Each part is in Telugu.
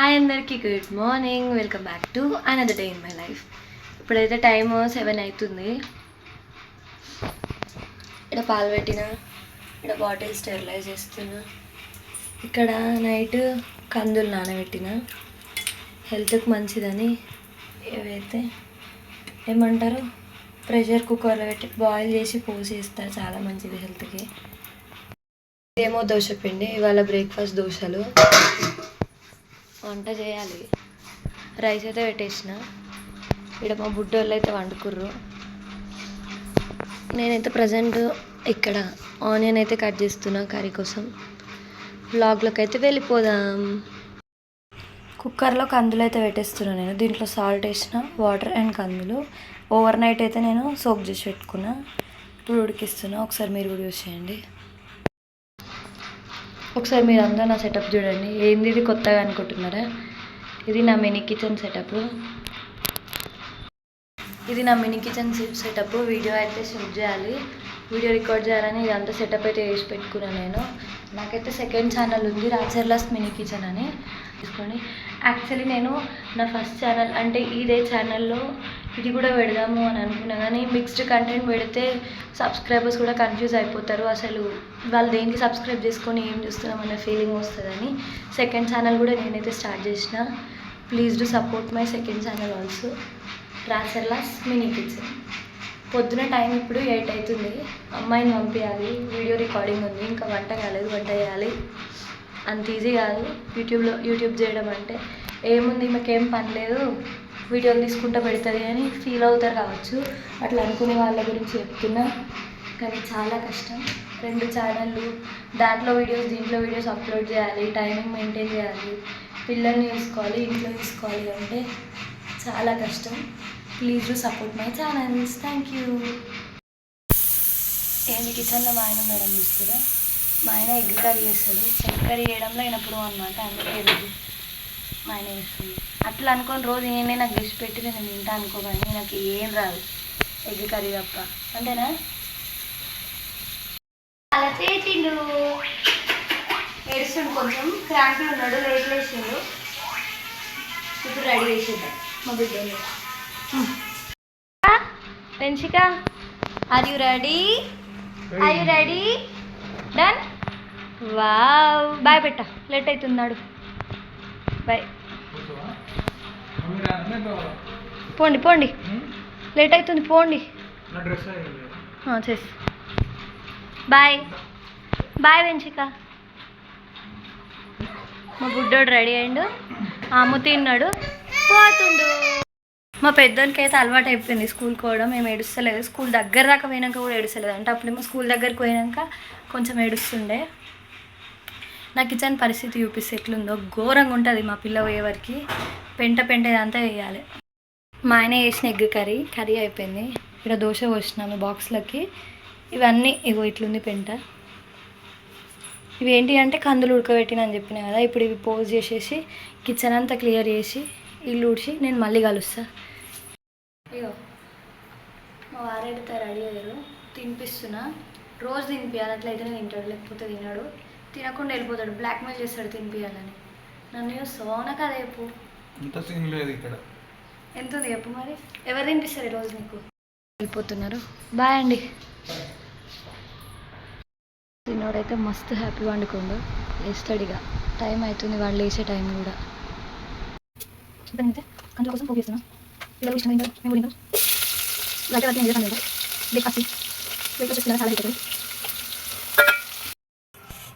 హాయ్ అందరికీ good morning welcome back to another day in my life ఇప్పుడైతే టైము సెవెన్ అవుతుంది. ఇక్కడ పాలు పెట్టిన ఇక్కడ బాటిల్ స్టెరిలైజ్ చేస్తున్నా. ఇక్కడ నైట్ కందులు నానబెట్టిన. హెల్త్కి మంచిదని ఏవైతే ఏమంటారు? ప్రెషర్ కుక్కర్లో పెట్టి బాయిల్ చేసి పోసి ఇస్తారు చాలా మంచిది హెల్త్కి ఏమో దోశ పిండి ఇవాళ బ్రేక్ఫాస్ట్ దోశలు. వంట చేయాలి. రైస్ అయితే పెట్టేసిన. ఇక్కడ మా బుడ్డోళ్ళు అయితే వండుకుర్రు. నేనైతే ప్రజెంట్ ఇక్కడ ఆనియన్ అయితే కట్ చేస్తున్నా కర్రీ కోసం. బ్లాగ్లోకి అయితే వెళ్ళిపోదాం. కుక్కర్లో కందులు అయితే పెట్టేస్తున్నాను నేను. దీంట్లో సాల్ట్ వేసిన వాటర్ అండ్ కందులు. ఓవర్ నైట్ అయితే నేను సోప్ చేసి పెట్టుకున్నా. ఇప్పుడు ఉడికిస్తున్నా. ఒకసారి మీరు కూడా యూస్ చేయండి. ఒకసారి మీరు అందరూ నా సెటప్ చూడండి. ఏంది ఇది కొత్తగా అనుకుంటున్నారా? ఇది నా మినీ కిచెన్ సెటప్ ఇది నా మినీ కిచెన్ సెటప్ వీడియో అయితే షూట్ చేయాలి. వీడియో రికార్డ్ చేయాలని ఇదంతా సెటప్ అయితే వేసి పెట్టుకున్నాను నేను. నాకైతే సెకండ్ ఛానల్ ఉంది రాచర్లాస్ మినీ కిచెన్ అని. తీసుకొని యాక్చువల్లీ నేను నా ఫస్ట్ ఛానల్ అంటే ఇదే ఛానల్లో ఇది కూడా పెడదాము అని అనుకున్నా. కానీ మిక్స్డ్ కంటెంట్ పెడితే సబ్స్క్రైబర్స్ కూడా కన్ఫ్యూజ్ అయిపోతారు. అసలు వాళ్ళు దేనికి సబ్స్క్రైబ్ చేసుకొని ఏం చూస్తున్నాం అనే ఫీలింగ్ వస్తుందని. సెకండ్ ఛానల్ కూడా నేనైతే స్టార్ట్ చేసిన. Please do support my second channel also రాసర్లాస్ mini kitchen పొద్దున టైం ఇప్పుడు ఎయిట్ అవుతుంది. అమ్మాయిని పంపించాలి వీడియో రికార్డింగ్ ఉంది. ఇంకా వంట కాలేదు. వంట చేయాలి. అంత ఈజీ కాదు. యూట్యూబ్లో యూట్యూబ్ చేయడం అంటే ఏముంది? మాకేం పని లేదు. వీడియోలు తీసుకుంటూ పెడుతుంది అని ఫీల్ అవుతారు కావచ్చు. అట్లా అనుకునే వాళ్ళ గురించి చెప్తున్నా. కానీ చాలా కష్టం. రెండు ఛానళ్ళు దాంట్లో వీడియోస్ దీంట్లో వీడియోస్ అప్లోడ్ చేయాలి టైమింగ్ మెయింటైన్ చేయాలి పిల్లల్ని చూసుకోవాలి ఇంట్లో చూసుకోవాలి అంటే చాలా కష్టం. Please do support my channels thank you ఏంటి కిచెన్లో మా ఆయన ఉన్నాడని చూస్తారా? మా ఆయన ఎగ్ కర్రీ చేస్తాడు. ఎగ్ కర్రీ చేయడంలో అయినప్పుడు అనమాట అందుకే మా ఆయన చేస్తుంది అట్లా అనుకొని రోజు నేనే నాకు డిష్ పెట్టి నేను తింటా అనుకోగాని నాకు ఏం రాదు. ఎగ్ కర్రీ తప్ప. అంతేనా? అలా చేసిండు. ఏడుస్తుండు కొంచెం. క్రాంక్లు ఉన్నాడు లేట్ లేచిండు ఇప్పుడు రెడీ చేసిండు. మా బిడ్డని. పెంచిక are you ready are you ready done wow bye పెట్ట లేట్ అవుతున్నాడు. బాయ్ పోండి పోండి. లేట్ అవుతుంది పోండి. చేసి. బాయ్. బాయ్ వెంచిక. మా బుడ్డోడు రెడీ అయిండు. అమ్ము తిన్నాడు. పోతుండు. మా పెద్దోనికి అయితే అలవాటు అయిపోయింది స్కూల్కి పోవడం. మేము ఏడుస్తలేదు. స్కూల్ దగ్గర దాకా పోయినాక కూడా ఏడుస్తలేదు. అంటే అప్పుడేమో స్కూల్ దగ్గరికి పోయినాక కొంచెం ఏడుస్తుండే. నా కిచెన్ పరిస్థితి చూపిస్తే ఎట్లుందో. ఘోరంగా ఉంటుంది మా పిల్ల పోయేవరకు పెంట పెంట ఇదంతా వేయాలి. మా ఆయన వేసిన ఎగ్ కర్రీ కర్రీ అయిపోయింది. ఇక్కడ దోశ పోసినాము బాక్స్లకి. ఇవన్నీ ఇగో ఇట్లుంది పెంట. ఇవి ఏంటి అంటే కందులు ఉడకబెట్టిన అని చెప్పిన కదా ఇప్పుడు ఇవి పోజ్ చేసేసి కిచెన్ అంతా క్లియర్ చేసి ఇల్లు ఊడ్చి నేను మళ్ళీ కలుస్తా. ఇగో మా వారెడితే రెడీ అయ్యారు. తినిపిస్తున్నా. రోజు తినిపించాలి అట్లయితేనే తింటాడు లేకపోతే తినడు. తినకుండా వెళ్ళిపోతాడు బ్లాక్మెయిల్ చేస్తాడు తినిపించాలని నన్ను సోన కదా చెప్పు? ఇంత సీన్ లేదు ఇక్కడ? ఎంత ఉంది చెప్పు మరి? ఎవరు తినిపిస్తారు ఈరోజు నీకు? వెళ్ళిపోతున్నారు. బాయ్ అండి. తిన్నోడైతే మస్తు హ్యాపీ వండుకోండు. ఇక టైం అవుతుంది వాళ్ళు లేచే టైం కూడా. చెప్పండి కంట్రోల్ కోసం పోగేస్తున్నా పిల్లలు ఇష్టం మేము రాత్రి నేను తింటాం బ్రేక్ఫాస్ట్ బ్రేక్ఫాస్ట్ చేస్తున్నా చాలా అవుతుంది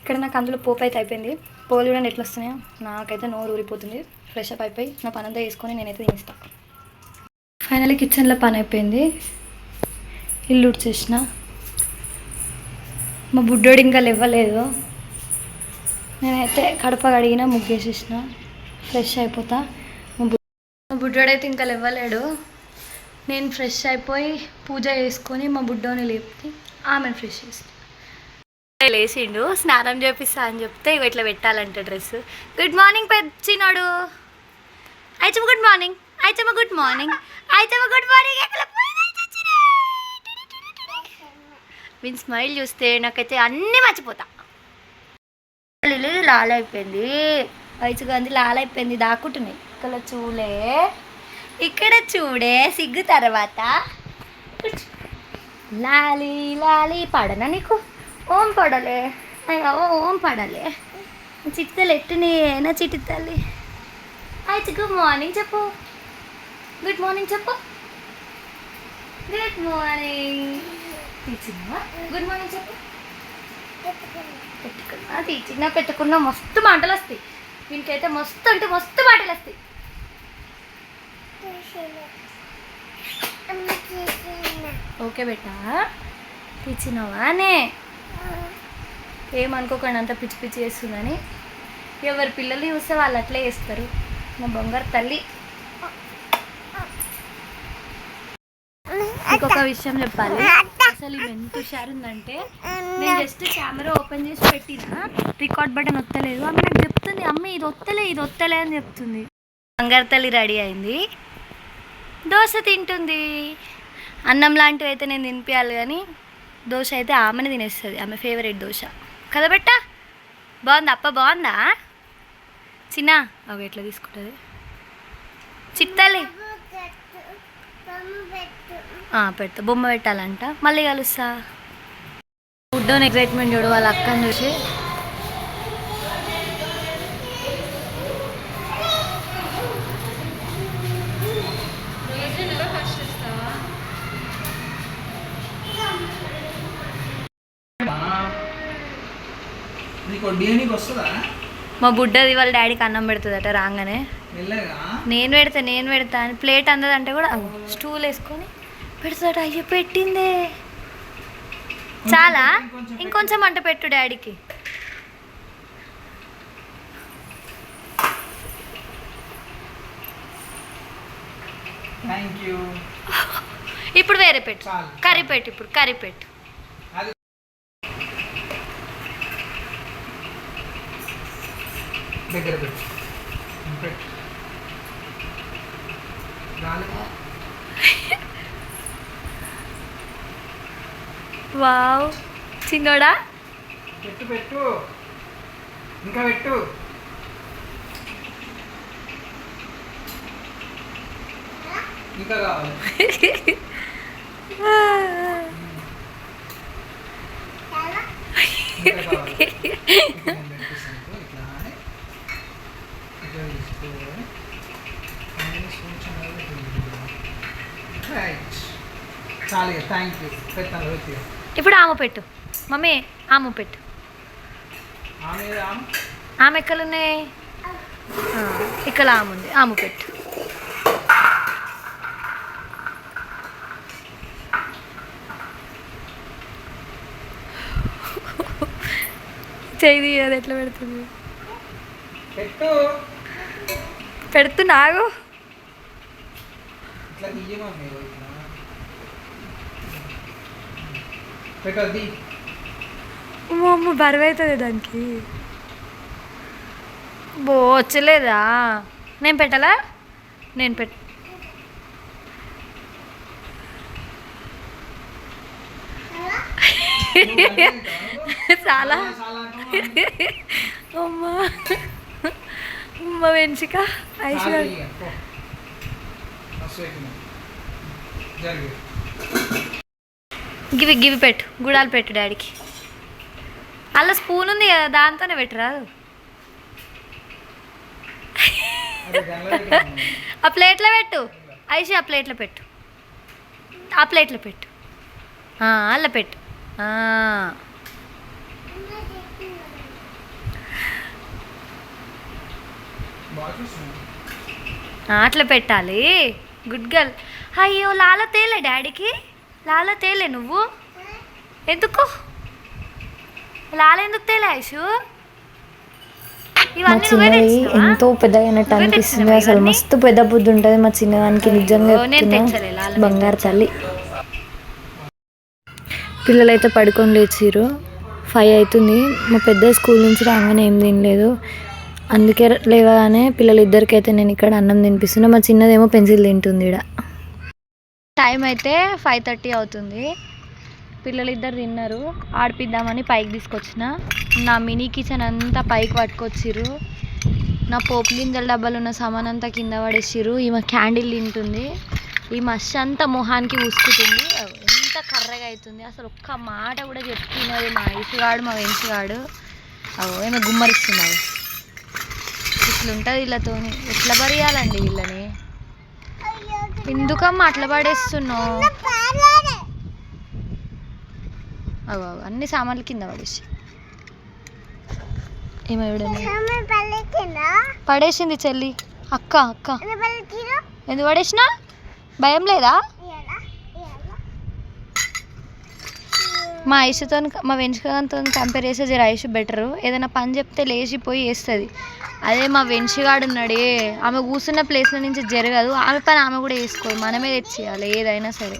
ఇక్కడ నాకు అందులో పోపు అయితే అయిపోయింది. పోలు చూడండి ఎట్లా వస్తున్నాయో. నాకైతే నోరు ఊరిపోతుంది. ఫ్రెష్ అప్ అయిపోయి నా పని అంతా వేసుకొని నేనైతే తినేస్తా. ఫైనల్ కిచెన్లో పని అయిపోయింది. ఇల్లు ఉడ్చేసిన. మా బుడ్డోడు ఇంకా లేవ్వలేదు నేనైతే కడప కడిగిన ముగ్గేసేసిన. ఫ్రెష్ అయిపోతా. మా బుడ్డోడు అయితే బుడ్డోడైతే ఇంకా లేవ్వలేడు నేను ఫ్రెష్ అయిపోయి పూజ చేసుకొని మా బుడ్డోని లేపి ఆమెను ఫ్రెష్ చేస్తాను లేచిండు స్నానం చేపిస్తా అని చెప్తే ఇవి ఇట్లా పెట్టాలంటే డ్రెస్ గుడ్ మార్నింగ్ పెచ్చినాడు ఐచమ్మ గుడ్ మార్నింగ్ అయిచమ్మ good morning Aichamma good morning వీని స్మైల్ చూస్తే నాకైతే అన్నీ మర్చిపోతా లాల్ అయిపోయింది వయసు గాంధీ లాలైపోయింది దాక్కుంటున్నాయి ఇక్కడ చూలే ఇక్కడ చూడే సిగ్గు తర్వాత లాలి లాలి పడనా నీకు ఓం పడలే అయ్యో ఓం పడలే చిట్టలు ఎట్టుని నా చిట్టి తల్లి అయితే గుడ్ మార్నింగ్ చెప్పు గుడ్ మార్నింగ్ చెప్పు గుడ్ మార్నింగ్ తీసినావా గుడ్ మార్నింగ్ చెప్పు పెట్టుకున్నా తీసినా పెట్టుకున్నా మస్తు మాటలు వస్తాయి. వీనికైతే మస్తు అంటే మస్తు మాటలు వస్తాయి. ఓకే బేటా. తీసినావానే ఏమనుకోకండి అంత పిచ్చి పిచ్చి చేస్తుందని. ఎవరి పిల్లలు చూస్తే వాళ్ళు అట్లే చేస్తారు. మా బంగారు తల్లి. ఇంకొక విషయం చెప్పాలి. అసలు ఇవి ఎంత హుషారుందంటే నేను జస్ట్ కెమెరా ఓపెన్ చేసి పెట్టిన రికార్డ్ బటన్ వస్తలేదు ఆమె నాకు చెప్తుంది అమ్మ ఇది వస్తలే ఇది వస్తలే అని చెప్తుంది. బంగారు తల్లి రెడీ అయింది. దోశ తింటుంది. అన్నం లాంటివి అయితే నేను తినిపించాలి కానీ దోశ అయితే ఆమెనే తినేస్తుంది. ఆమె ఫేవరెట్ దోశ. కదా బెట్ట బాగుందా? అప్ప బాగుందా? చిన్న అవి ఎట్లా తీసుకుంటుంది? చిత్తాలి. పెడతా. బొమ్మ పెట్టాలంట. మళ్ళీ కలుస్తా. ఫుడ్ ఎక్సైట్మెంట్ చూడు వాళ్ళ అక్కని చూసి. నీకు వస్తుందా? మా బుడ్డది వాళ్ళ డాడీకి అన్నం పెడుతుందట రాగానే. నేను పెడతా నేను పెడతా అని ప్లేట్ అందదంటే కూడా స్టూల్ వేసుకొని పెడతాడట అయ్యో పెట్టిందే. చాలా? ఇంకొంచెం అంట పెట్టు డాడీకి. ఇప్పుడు వేరే పెట్టు. కర్రీ పెట్టు ఇప్పుడు కర్రీ పెట్టు. దగ్గర పెట్టు. పెట్టు. వావ్. చిన్నోడా? పెట్టు పెట్టు. ఇంకా పెట్టు. ఇంకా కావాలి. ఇంకా కావాలి ఇప్పుడు నేను పెట్టేస్తాను ఇప్పుడు ఇట్లా అని ఇట్లా తీసుకోవాలి అందులో కొంచెం అనేది ఉంటుంది. రైట్ చాలు థ్యాంక్ యూ పెడతాను వచ్చి ఇప్పుడు ఆమె పెట్టు. మమ్మీ ఆమె పెట్టు. ఆమె ఆమె? ఎక్కడున్నాయి? ఆ, ఇక్కడ ఆమె ఉంది. ఆమె పెట్టు. చేయి అది ఎట్లా పెడుతుంది? పెట్టు పెడుతున్నాగు ఇట్లా తీయమా మీరు ఇట్లా పెట్టద్ది అమ్మ బరువు అవుతుంది దానికి. బో వచ్చలేదా? నేను పెట్టాలా? నేను పెట్ చాలా. అమ్మ. అమ్మ వెంచిక. ఐశ్వర్య. జరిగి. గివి గివి పెట్టు. గుడాలు పెట్టు డాడీకి. అలా స్పూన్ ఉంది కదా దాంతోనే పెట్టరాదు ఆ ప్లేట్లో పెట్టు. ఐషి ఆ ప్లేట్లో పెట్టు. ఆ ప్లేట్లో పెట్టు. అలా పెట్టు. అట్లా పెట్టాలి. Good girl. అయ్యో లాల తేలే డాడీకి. లాల తేలే నువ్వు? ఎందుకు? లాల ఎందుకు తేలే ఐషు? మా చిన్నది? ఎంతో పెద్దగైనట్టు అనిపిస్తుంది. అసలు? మస్తు పెద్ద బుద్ధి ఉంటుంది మా చిన్నదానికి నిజంగా బంగారు తల్లి. పిల్లలు అయితే పడుకొని లేచిర్రు. ఫైవ్ అవుతుంది. మా పెద్ద స్కూల్ నుంచి రాగానే ఏం తినలేదు. అందుకే లేవగానే పిల్లలు ఇద్దరికైతే నేను ఇక్కడ అన్నం తినిపిస్తున్నా. మా చిన్నదేమో పెన్సిల్ తింటుంది ఇక్కడ టైం అయితే ఫైవ్ థర్టీ అవుతుంది. పిల్లలు ఇద్దరు తిన్నారు. ఆడిపిద్దామని పైకి తీసుకొచ్చిన. నా మినీ కిచెన్ అంతా పైకి పట్టుకొచ్చిర్రు. నా పోపు గింజల డబ్బాలు ఉన్న సామాన్ అంతా కింద పడేసిర్రు. ఈమె క్యాండిల్ తింటుంది. ఈ మష్ అంతా మొహానికి ఉసుకుతుంది. ఎంత కర్రగా అవుతుంది. అసలు ఒక్క మాట కూడా చెప్తున్నది మా ఇసుగాడు మా వెంచుగాడు. అవో ఏమో గుమ్మరిస్తుంది. ఇట్లుంటుంది వీళ్ళతోని ఎట్లా భరియాలండి వీళ్ళని ఎందుకమ్మా అట్లా పడేస్తున్నావు? అవు అవు అన్ని సామాన్లు కింద పడేసి. పడేసింది చెల్లి. అక్క అక్క. ఎందుకు పడేసినా? భయం లేదా? మా ఐషుతో మా వెంచుగాతో కంపేర్ చేస్తే జర ఐషు బెటరు ఏదైనా పని చెప్తే లేచిపోయి వేస్తుంది అదే మా వెంచుగాడు ఉన్నాడే ఆమె కూర్చున్న ప్లేస్లో నుంచి జరగదు. ఆమె పని ఆమె కూడా వేసుకోదు మనమే తెచ్చేయాలి ఏదైనా సరే.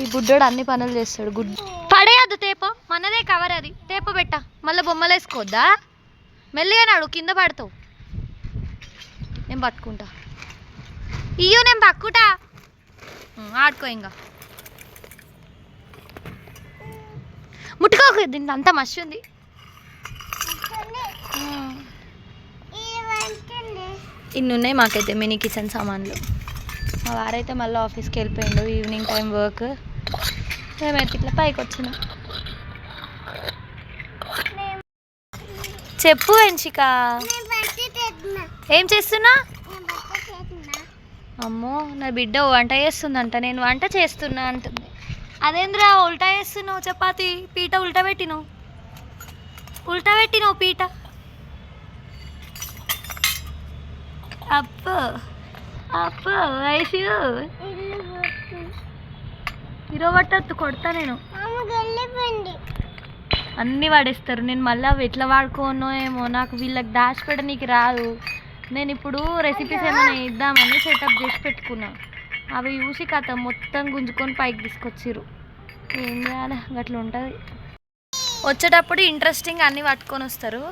ఈ బుడ్డోడు అన్ని పనులు చేస్తాడు. గుడ్ పడేయద్దు తేప మనదే కవర్ అది. తేప పెట్ట మళ్ళీ బొమ్మలు వేసుకోవద్దా మెల్లిగా నాడు కింద పడతావు. నేను పట్టుకుంటా. ఇయ్యో నేను పక్కుటా ఆడుకో ఇంకా. ముట్టుకోకు దీంట్లో అంతా మసి ఉంది. ఇన్ని ఉన్నాయి మాకైతే మినీ కిచెన్ సామాన్లు. మా వారైతే మళ్ళీ ఆఫీస్కి వెళ్ళిపోయిండు ఈవినింగ్ టైం వర్క్. మేమైతే ఇట్లా పైకి వచ్చినాం. చెప్పు ఎంచిక ఏం చేస్తున్నా? అమ్మో నా బిడ్డ వంట చేస్తుందంట నేను వంట చేస్తున్నా అంటుంది. అదేంద్రా ఉల్టా చేస్తున్నావు చపాతి పీట ఉల్టా పెట్టినావు ఉల్టా పెట్టినావు పీట. అప్పు అప్పు వయసు ఇరవట్టత్తు కొడతా నేను. అన్నీ వాడేస్తారు. నేను మళ్ళీ అవి ఎట్లా వాడుకోనో ఏమో నాకు వీళ్ళకి దాచిపెట్టనీకి రాదు. నేను ఇప్పుడు రెసిపీస్ ఏమైనా ఇద్దామని సెటప్ చేసి పెట్టుకున్నా. అవి చూసి కథ మొత్తం గుంజుకొని పైకి తీసుకొచ్చిర్రు. ఏం చేయాలి? అట్లా ఉంటుంది. వచ్చేటప్పుడు ఇంట్రెస్టింగ్ అన్నీ పట్టుకొని వస్తారు.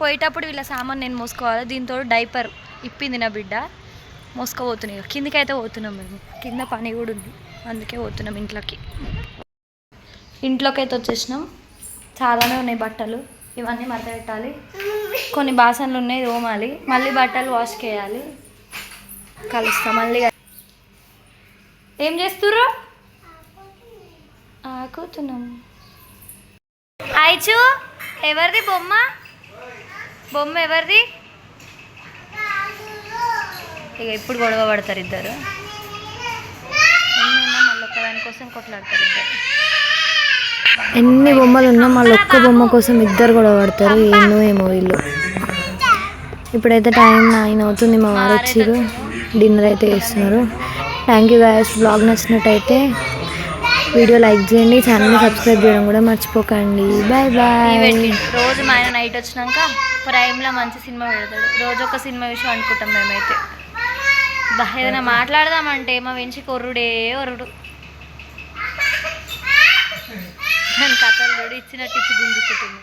పోయేటప్పుడు వీళ్ళ సామాన్ నేను మోసుకోవాలి. దీంతో డైపర్ ఇప్పింది నా బిడ్డ. మోసుకోబోతున్నాయి. కిందకైతే అయితే పోతున్నాం మేము. కింద పని కూడా ఉంది. అందుకే పోతున్నాం ఇంట్లోకి. ఇంట్లోకి అయితే వచ్చేసినాం. చాలానే ఉన్నాయి బట్టలు. ఇవన్నీ మడత పెట్టాలి. కొన్ని బాసనలు ఉన్నాయి తోమాలి. మళ్ళీ బట్టలు వాష్ చేయాలి. కలుస్తాం. మళ్ళీ ఏం చేస్తుర్రు? ఆకుతున్నాం ఐచు ఎవరిది బొమ్మ? బొమ్మ ఎవరిది? ఇక ఇప్పుడు గొడవ పడతారు ఇద్దరు. మళ్ళీ ఒక్కదాని కోసం కొట్లాడతారు ఇద్దరు. ఎన్ని బొమ్మలు ఉన్నా మళ్ళీ ఒక్క బొమ్మ కోసం ఇద్దరు కూడా పడతారు ఏందో ఏమో వీళ్ళు. ఇప్పుడైతే టైం నైన్ అవుతుంది మా వారు వచ్చిర్రు. డిన్నర్ అయితే చేస్తున్నారు. థ్యాంక్ యూ గాయస్ బ్లాగ్ నచ్చినట్టయితే వీడియో లైక్ చేయండి. ఛానల్ని సబ్స్క్రైబ్ చేయడం కూడా మర్చిపోకండి. బాయ్ బాయ్ రోజు మా ఆయన నైట్ వచ్చినాక ప్రైమ్లో మంచి సినిమా పెడతాడు. రోజు ఒక సినిమా విషయం అనుకుంటాం మేమైతే. బా ఏదైనా మాట్లాడదామంటే మా వెంచి కొర్రుడే ఒరుడు దాని కథలు ఇచ్చినట్టు ఇచ్చి గుంజుకుంటుంది.